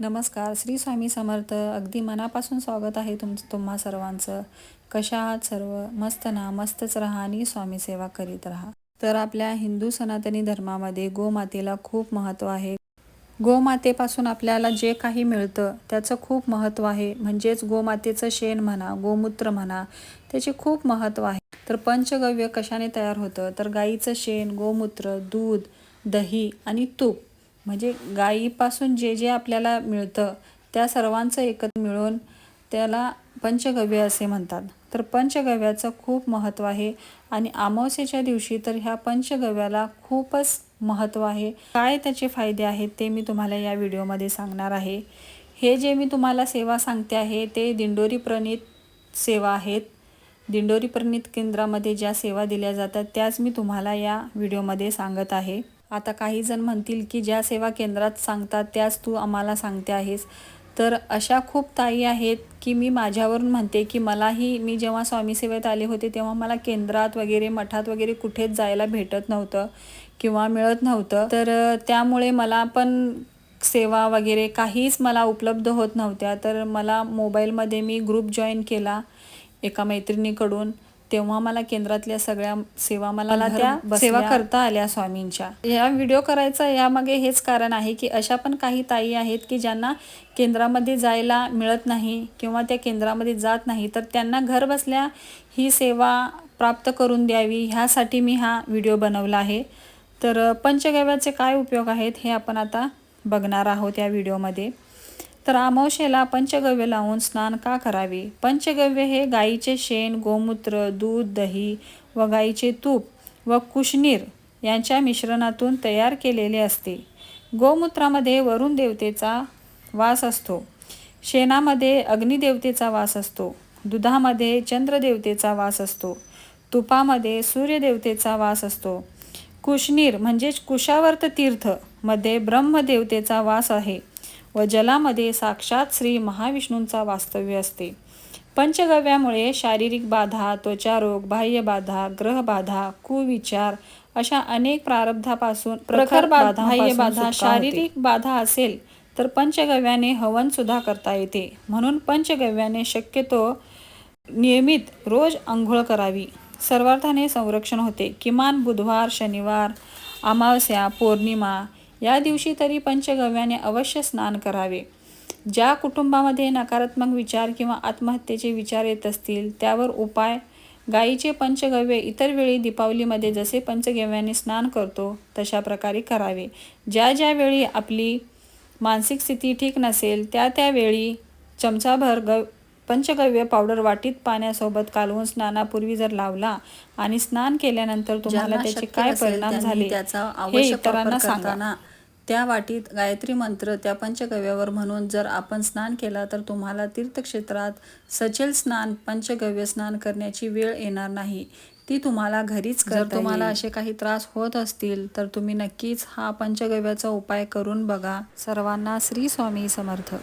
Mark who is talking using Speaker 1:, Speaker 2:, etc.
Speaker 1: नमस्कार. श्री स्वामी समर्थ. अगदी मनापासून स्वागत आहे तुमचं तुम्हा सर्वांचं. कशा आहात सर्व? मस्त ना? मस्तच राहा आणि स्वामी सेवा करीत राहा. तर आपल्या हिंदू सनातनी धर्मामध्ये गोमातेला खूप महत्त्व आहे. गोमातेपासून आपल्याला जे काही मिळतं त्याचं खूप महत्त्व आहे. म्हणजेच गोमातेचं शेण म्हणा गोमूत्र म्हणा त्याचे खूप महत्त्व आहे. तर पंचगव्य कशाने तयार होतं? तर गाईचं शेण गोमूत्र दूध दही आणि तूप. म्हणजे गाईपासून जे जे आपल्याला मिळतं त्या सर्वांचं एकत्र मिळून त्याला पंचगव्य असे म्हणतात. तर पंचगव्याचं खूप महत्त्व आहे आणि अमावस्येच्या दिवशी तर ह्या पंचगव्याला खूपच महत्त्व आहे. काय त्याचे फायदे आहेत ते मी तुम्हाला या व्हिडिओमध्ये सांगणार आहे. हे जे मी तुम्हाला सेवा सांगते आहे ते दिंडोरी प्रणित सेवा आहेत. दिंडोरी प्रणित केंद्रामध्ये ज्या सेवा दिल्या जातात त्याच मी तुम्हाला या व्हिडिओमध्ये सांगत आहे. आता काही जण म्हणतील की ज्या सेवा केंद्रात सांगतात त्याच तू आम्हाला सांगते आहेस. तर अशा खूप ताई आहेत की मी माझ्यावरून म्हणते की मलाही मी जेव्हा स्वामी सेवेत आले होते तेव्हा मला केंद्रात वगैरे मठात वगैरे कुठेच जायला भेटत नव्हतं किंवा मिळत नव्हतं. तर त्यामुळे मला पण सेवा वगैरे काहीच मला उपलब्ध होत नव्हत्या. तर मला मोबाईलमध्ये मी ग्रुप जॉईन केला एका मैत्रिणीकडून. तेव्हा मला केंद्रातल्या सगळ्या सेवा मला त्या सेवा करता आल्या स्वामींच्या. या व्हिडिओ करायचा यामागे हेच कारण आहे की अशा पण काही ताई आहेत की ज्यांना केंद्रामध्ये जायला मिळत नाही किंवा त्या केंद्रामध्ये जात नाही तर त्यांना घर बसल्या ही सेवा प्राप्त करून द्यावी ह्यासाठी मी हा व्हिडिओ बनवला आहे. तर पंचगव्याचे काय उपयोग आहेत हे आपण आता बघणार आहोत या व्हिडिओमध्ये. तर अमावशेला पंचगव्य लावून स्नान का करावे? पंचगव्य हे गाईचे शेण गोमूत्र दूध दही व गाईचे तूप व कुशनीर यांच्या मिश्रणातून तयार केलेले असते. गोमूत्रामध्ये वरुण देवतेचा वास असतो. शेणामध्ये अग्निदेवतेचा वास असतो. दुधामध्ये चंद्रदेवतेचा वास असतो. तुपामध्ये सूर्यदेवतेचा वास असतो. कुशनीर म्हणजेच कुशावर्त तीर्थमध्ये ब्रह्मदेवतेचा वास आहे. व जलामध्ये साक्षात श्री महाविष्णूंचा वास्तव्य असते. पंचगव्यामुळे शारीरिक बाधा त्वचारोग बाह्यबाधा ग्रहबाधा कुविचार अशा अनेक प्रारब्धापासून प्रखर बाधा शारीरिक बाधा असेल तर पंचगव्याने हवन सुद्धा करता येते. म्हणून पंचगव्याने शक्यतो नियमित रोज आंघोळ करावी. सर्वार्थाने संरक्षण होते. किमान बुधवार शनिवार अमावस्या पौर्णिमा या दिवशी तरी पंचगव्याने अवश्य स्नान करावे. ज्या कुटुंबामध्ये नकारात्मक विचार किंवा आत्महत्येचे विचार येत असतील त्यावर उपाय. गायीचे पंचगव्य इतर वेळी दीपावलीमध्ये जसे पंचगव्याने स्नान करतो तशा प्रकारे करावे. ज्या ज्या वेळी आपली मानसिक स्थिती ठीक नसेल त्या त्यावेळी चमचाभर गव पंचगव्य पावडर वाटीत पाण्यासोबत कालवून स्नानापूर्वी जर लावला आणि स्नान केल्यानंतर तुम्हाला त्याचे काय परिणाम झाले हे इतरांना सांगा त्या वाटीत गायत्री मंत्र त्या पंचगव्यावर म्हणून जर आपण स्नान केला तर तुम्हाला तीर्थक्षेत्रात सचेल स्नान पंचगव्य स्नान करण्याची वेळ येणार नाही. ती तुम्हाला घरीच जर तुम्हाला असे काही त्रास होत असतील तर तुम्ही नक्कीच हा पंचगव्याचा उपाय करून बघा. सर्वांना श्री स्वामी समर्थ.